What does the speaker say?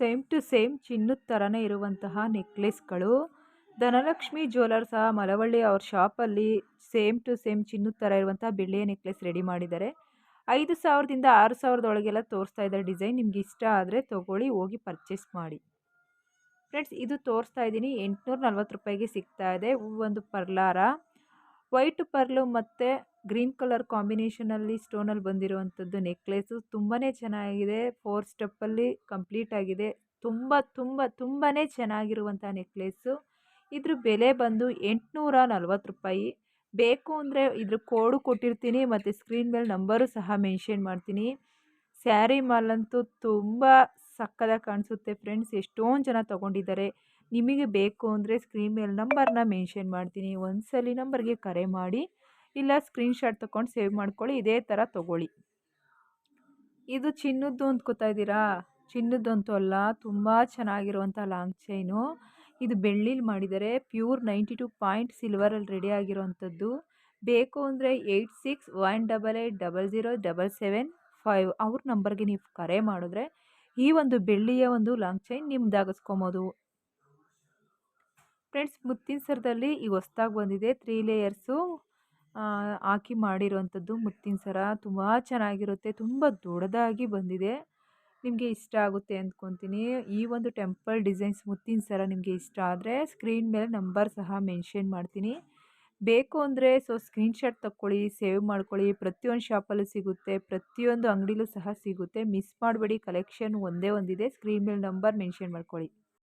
Same to same ಚಿನ್ನದ ಥರನೇ ಇರುವಂತಹ ನೆಕ್ಲೆಸ್ಗಳು. ಧನಲಕ್ಷ್ಮಿ ಜ್ಯುವೆಲರ್ಸ್ ಸಹ ಮಲವಳ್ಳಿ ಅವ್ರ ಶಾಪಲ್ಲಿ ಸೇಮ್ ಟು ಸೇಮ್ ಚಿನ್ನದ ಥರ ಇರುವಂತಹ ಬೆಳ್ಳಿಯ ನೆಕ್ಲೆಸ್ ರೆಡಿ ಮಾಡಿದ್ದಾರೆ. ಐದು ಸಾವಿರದಿಂದ ಆರು ಸಾವಿರದ ಒಳಗೆಲ್ಲ ತೋರಿಸ್ತಾ ಇದ್ದಾರೆ ಡಿಸೈನ್, ನಿಮ್ಗೆ ಇಷ್ಟ ಆದರೆ ತೊಗೊಳ್ಳಿ, ಹೋಗಿ ಪರ್ಚೇಸ್ ಮಾಡಿ. ಫ್ರೆಂಡ್ಸ್, ಇದು ತೋರಿಸ್ತಾ ಇದ್ದೀನಿ, ಎಂಟುನೂರ ನಲ್ವತ್ತು ರೂಪಾಯಿಗೆ ಸಿಗ್ತಾ ಇದೆ ಒಂದು ಪರ್ಲಾರ. ವೈಟ್ ಪರ್ಲು ಮತ್ತು ಗ್ರೀನ್ ಕಲರ್ ಕಾಂಬಿನೇಷನಲ್ಲಿ ಸ್ಟೋನಲ್ಲಿ ಬಂದಿರುವಂಥದ್ದು ನೆಕ್ಲೆಸು ತುಂಬಾ ಚೆನ್ನಾಗಿದೆ. ಫೋರ್ ಸ್ಟೆಪ್ಪಲ್ಲಿ ಕಂಪ್ಲೀಟ್ ಆಗಿದೆ. ತುಂಬ ತುಂಬ ತುಂಬಾ ಚೆನ್ನಾಗಿರುವಂಥ ನೆಕ್ಲೆಸ್ಸು ಇದ್ರ ಬೆಲೆ ಬಂದು ಎಂಟುನೂರ ನಲ್ವತ್ತು ರೂಪಾಯಿ. ಬೇಕು ಅಂದರೆ ಇದ್ರ ಕೋಡು ಕೊಟ್ಟಿರ್ತೀನಿ ಮತ್ತು ಸ್ಕ್ರೀನ್ ಮೇಲೆ ನಂಬರು ಸಹ ಮೆನ್ಷನ್ ಮಾಡ್ತೀನಿ. ಸ್ಯಾರಿ ಮಾಲಂತೂ ತುಂಬ ಸಕ್ಕದಾಗಿ ಕಾಣಿಸುತ್ತೆ ಫ್ರೆಂಡ್ಸ್. ಎಷ್ಟೊಂದು ಜನ ತೊಗೊಂಡಿದ್ದಾರೆ. ನಿಮಗೆ ಬೇಕು ಅಂದರೆ ಸ್ಕ್ರೀನ್ ಮೇಲೆ ನಂಬರ್ನ ಮೆನ್ಷನ್ ಮಾಡ್ತೀನಿ. ಒಂದ್ಸಲಿ ನಂಬರ್ಗೆ ಕರೆ ಮಾಡಿ. ಇಲ್ಲ ಸ್ಕ್ರೀನ್ಶಾಟ್ ತೊಗೊಂಡು ಸೇವ್ ಮಾಡ್ಕೊಳ್ಳಿ, ಇದೇ ಥರ ತೊಗೊಳ್ಳಿ. ಇದು ಚಿನ್ನದ್ದು ಅಂದ್ಕೋತಾ ಇದ್ದೀರಾ? ಚಿನ್ನದ್ದಂತೂ ಅಲ್ಲ, ತುಂಬ ಚೆನ್ನಾಗಿರುವಂಥ ಲಾಂಗ್ ಚೈನು ಇದು ಬೆಳ್ಳಿಲಿ ಮಾಡಿದರೆ ಪ್ಯೂರ್ ನೈಂಟಿ ಟು ಪಾಯಿಂಟ್ ಸಿಲ್ವರಲ್ಲಿ ರೆಡಿ ಆಗಿರೋವಂಥದ್ದು. ಬೇಕು ಅಂದರೆ eight six one double eight double zero double seven five ಅವ್ರ ನಂಬರ್ಗೆ ನೀವು ಕರೆ ಮಾಡಿದ್ರೆ ಈ ಒಂದು ಬೆಳ್ಳಿಯ ಒಂದು ಲಾಂಗ್ ಚೈನ್ ನಿಮ್ದಾಗಿಸ್ಕೊಬೋದು. ಫ್ರೆಂಡ್ಸ್ ಮುತ್ತಿನ ಸರದಲ್ಲಿ ಈಗ ಹೊಸ್ದಾಗಿ ಬಂದಿದೆ ತ್ರೀ ಲೇಯರ್ಸು ಹಾಕಿ ಮಾಡಿರುವಂಥದ್ದು ಮುತ್ತಿನ ಸರ ತುಂಬ ಚೆನ್ನಾಗಿರುತ್ತೆ. ತುಂಬ ದೊಡ್ಡದಾಗಿ ಬಂದಿದೆ. ನಿಮಗೆ ಇಷ್ಟ ಆಗುತ್ತೆ ಅಂದ್ಕೊತೀನಿ. ಈ ಒಂದು ಟೆಂಪಲ್ ಡಿಸೈನ್ಸ್ ಮುತ್ತಿನ ಸರ ನಿಮಗೆ ಇಷ್ಟ ಆದರೆ ಸ್ಕ್ರೀನ್ ಮೇಲೆ ನಂಬರ್ ಸಹ ಮೆನ್ಷನ್ ಮಾಡ್ತೀನಿ. ಬೇಕು ಅಂದರೆ ಸೊ ಸ್ಕ್ರೀನ್ಶಾಟ್ ತಕ್ಕೊಳ್ಳಿ, ಸೇವ್ ಮಾಡ್ಕೊಳ್ಳಿ. ಪ್ರತಿಯೊಂದು ಶಾಪಲ್ಲೂ ಸಿಗುತ್ತೆ. ಪ್ರತಿಯೊಂದು ಅಂಗಡಿಲೂ ಸಹ ಸಿಗುತ್ತೆ. ಮಿಸ್ ಮಾಡಬೇಡಿ. ಕಲೆಕ್ಷನ್ ಒಂದೇ ಒಂದಿದೆ. ಸ್ಕ್ರೀನ್ ಮೇಲೆ ನಂಬರ್ ಮೆನ್ಷನ್ ಮಾಡ್ಕೊಳ್ಳಿ.